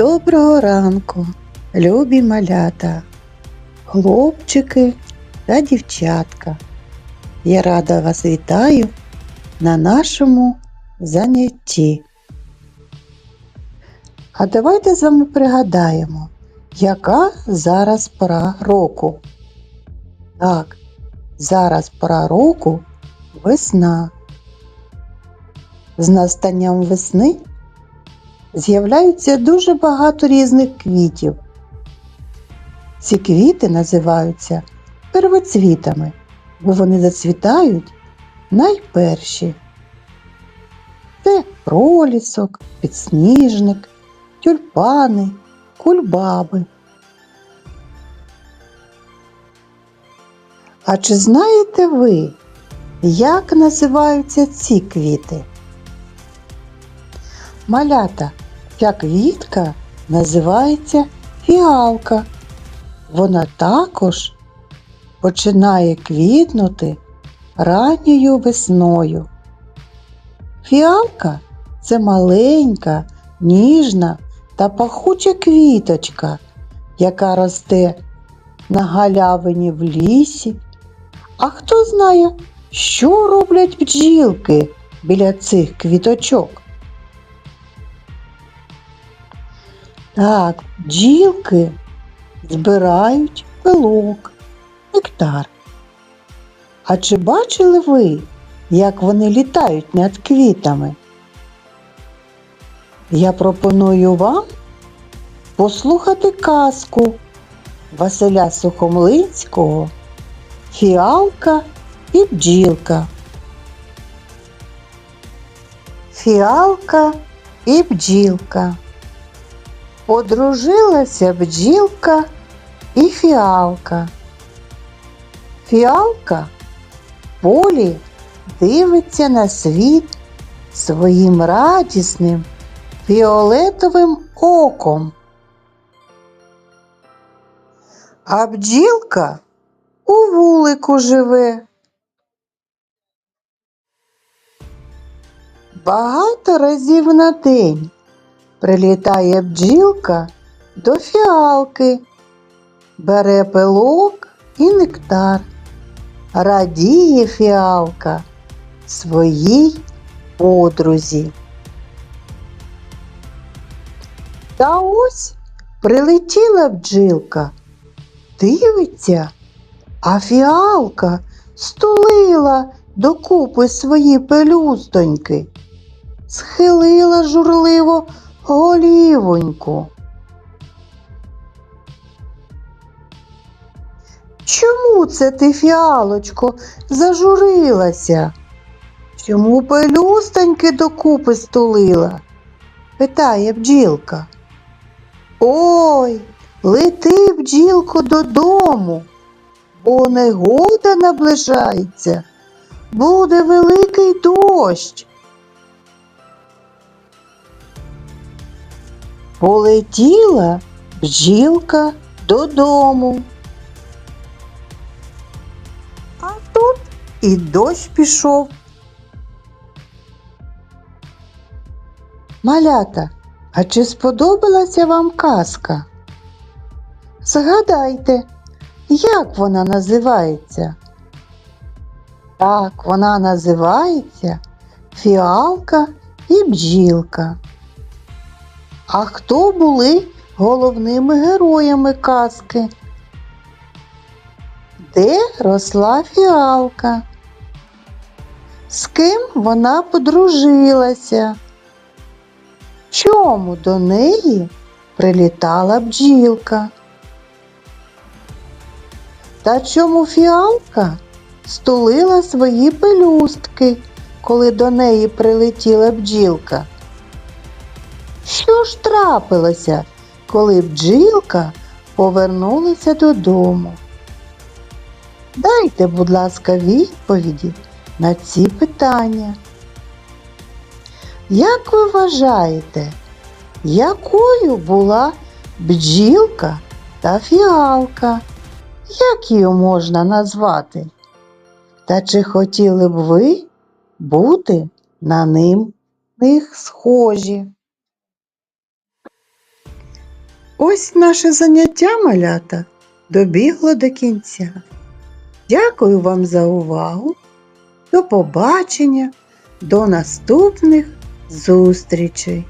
Доброго ранку, любі малята, хлопчики та дівчатка. Я рада вас вітаю на нашому занятті. А давайте з вами пригадаємо, яка зараз пора року. Так, зараз пора року весна. З настанням весни з'являються дуже багато різних квітів. Ці квіти називаються первоцвітами, бо вони зацвітають найперші. Це пролісок, підсніжник, тюльпани, кульбаби. А чи знаєте ви, як називаються ці квіти? Малята, ця квітка називається фіалка. Вона також починає квітнути ранньою весною. Фіалка це маленька, ніжна та пахуча квіточка, яка росте на галявині в лісі. А хто знає, що роблять бджілки біля цих квіточок? Так, бджілки збирають пилок, нектар. А чи бачили ви, як вони літають над квітами? Я пропоную вам послухати казку Василя Сухомлинського Фіалка і бджілка. Фіалка і бджілка. Одружилася бджілка і фіалка. Фіалка в полі дивиться на світ своїм радісним фіолетовим оком. А бджілка у вулику живе. Багато разів на день прилітає бджілка до фіалки, бере пилок і нектар. Радіє фіалка своїй подрузі. Та ось прилетіла бджілка, дивиться, а фіалка стулила докупи свої пелюстоньки, схилила журливо голівоньку. Чому це ти, фіалочко, зажурилася? Чому пелюстоньки докупи стулила? питає бджілка. Ой, лети, бджілко, додому, бо негода наближається, буде великий дощ. Полетіла бджілка додому. А тут і дощ пішов. Малята, а чи сподобалася вам казка? Згадайте, як вона називається? Так, вона називається Фіалка і бджілка. А хто були головними героями казки? Де росла фіалка? З ким вона подружилася? Чому до неї прилітала бджілка? Та чому фіалка стулила свої пелюстки, коли до неї прилетіла бджілка? Що ж трапилося, коли бджілка повернулася додому? Дайте, будь ласка, відповіді на ці питання. Як ви вважаєте, якою була бджілка та фіалка? Як її можна назвати? Та чи хотіли б ви бути на ним них схожі? Ось наше заняття малята добігло до кінця. Дякую вам за увагу. До побачення, до наступних зустрічей!